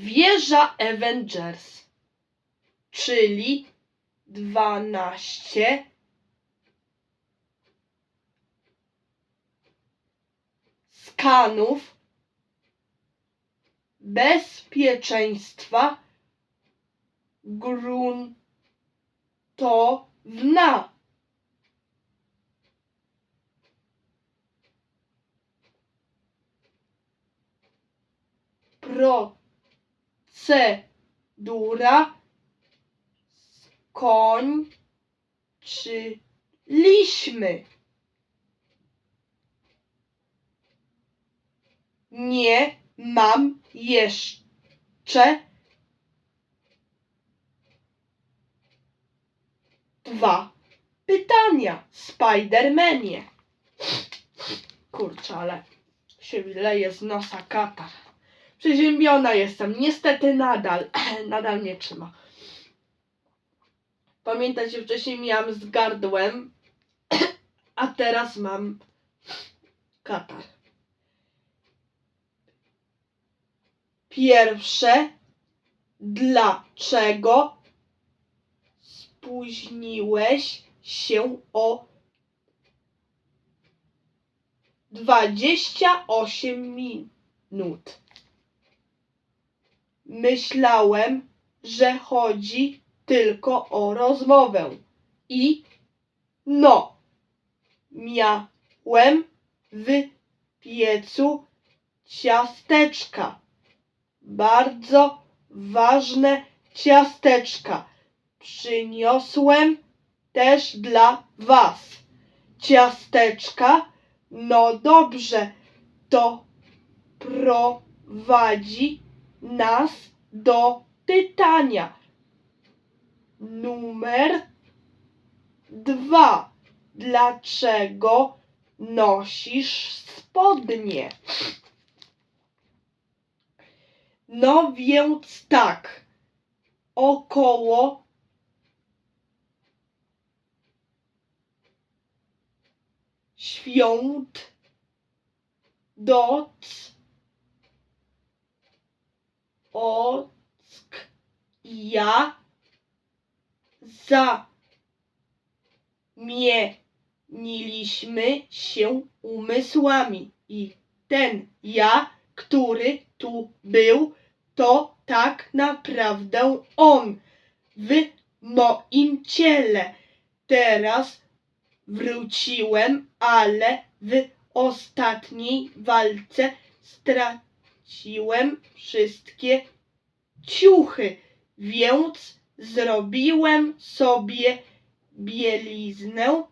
Wieża Avengers, czyli 12 skanów bezpieczeństwa gruntowna. Procedura skończyliśmy. Nie mam jeszcze dwa pytania, Spidermanie. Kurczę, ale się z nosa kata. Przeziębiona jestem, niestety nadal, nadal nie trzyma. Pamiętajcie, wcześniej miałam z gardłem, a teraz mam katar. Pierwsze, dlaczego spóźniłeś się o 28 minut? Myślałem, że chodzi tylko o rozmowę. I no, miałem w piecu ciasteczka. Bardzo ważne ciasteczka. Przyniosłem też dla was. Ciasteczka? No dobrze, to prowadzi nas do pytania. Numer dwa. Dlaczego nosisz spodnie? No więc tak, około świąt doc ock ja zamieniliśmy się umysłami i ten ja, który tu był, to tak naprawdę on w moim ciele. Teraz wróciłem, ale w ostatniej walce straciłem wszystkie ciuchy, więc zrobiłem sobie bieliznę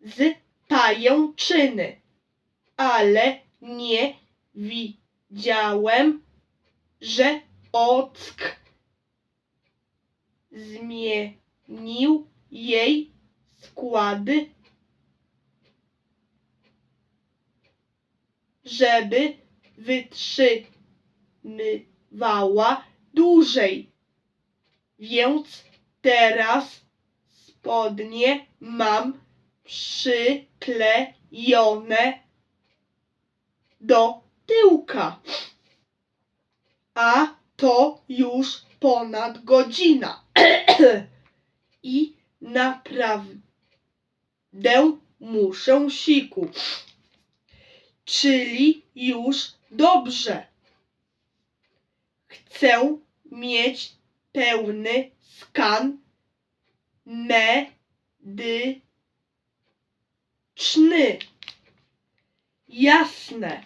z pajęczyny, ale nie widziałem, że ock zmienił jej składy, żeby wytrzymywała dłużej. Więc teraz spodnie mam przyklejone do tyłka. A to już ponad godzina. I naprawdę muszę siku. Czyli już dobrze. Chcę mieć pełny skan medyczny. Jasne.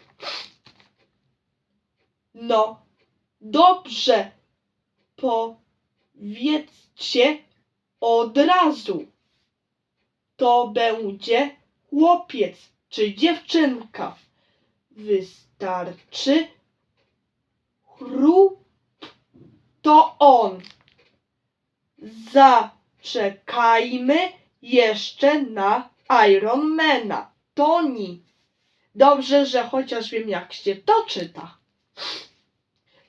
No, dobrze. Powiedzcie od razu. To będzie chłopiec czy dziewczynka. Wystarczy chrup to on. Zaczekajmy jeszcze na Ironmana. Toni. Dobrze, że chociaż wiem jak się to czyta.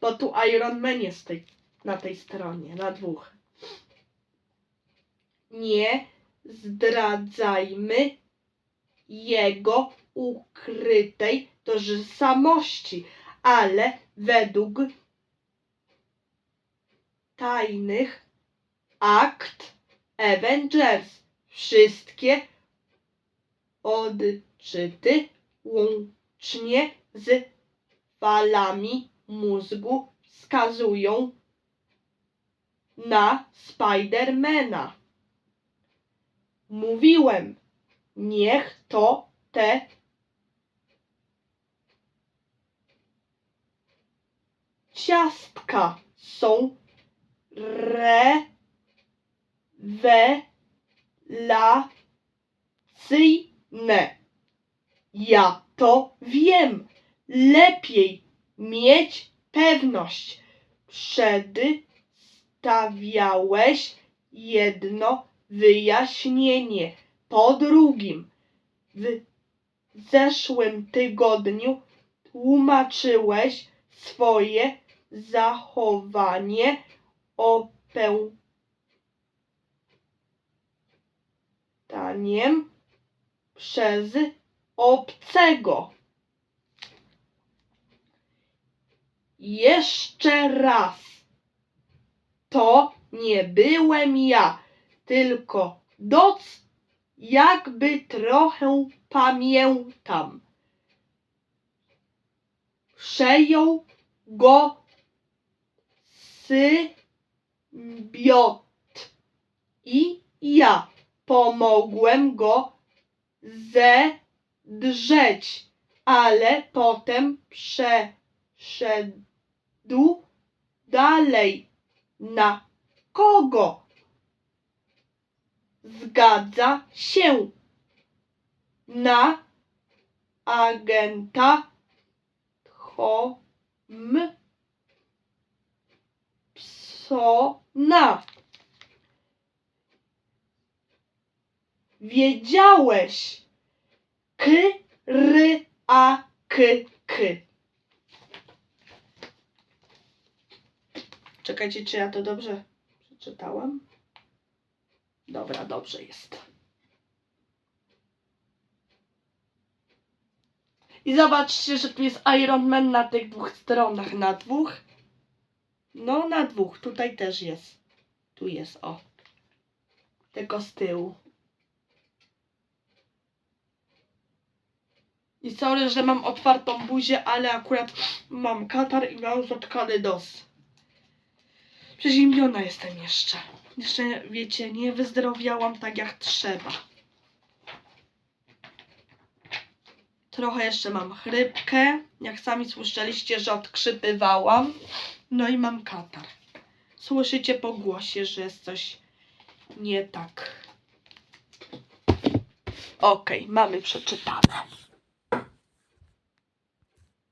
Bo tu Iron Man jest tej, na tej stronie, na dwóch. Nie zdradzajmy jego ukrytej tożsamości, ale według tajnych akt Avengers. Wszystkie odczyty łącznie z falami mózgu wskazują na Spidermana. Mówiłem, niech to te ciastka są rewelacyjne. Ja to wiem. Lepiej mieć pewność. Przedstawiałeś jedno wyjaśnienie po drugim. W zeszłym tygodniu tłumaczyłeś swoje zachowanie opętaniem przez obcego. Jeszcze raz. To nie byłem ja, tylko doc, jakby trochę pamiętam. Przejął go symbiot i ja pomogłem go zedrzeć, ale potem przeszedł dalej. Na kogo? Zgadza się. Na agenta Thompsona. Wiedziałeś. K, r, a, k, k. Czekajcie, czy ja to dobrze przeczytałam? Dobra, dobrze jest. I zobaczcie, że tu jest Iron Man na tych dwóch stronach. Na dwóch? No, na dwóch. Tutaj też jest. Tu jest, o. Tylko z tyłu. I sorry, że mam otwartą buzię, ale akurat mam katar i mam zatkany nos. Przeziębiona jestem jeszcze. Jeszcze, wiecie, nie wyzdrowiałam tak jak trzeba. Trochę jeszcze mam chrypkę. Jak sami słyszeliście, że odkrzypywałam. No i mam katar. Słyszycie po głosie, że jest coś nie tak. Okej, mamy przeczytane.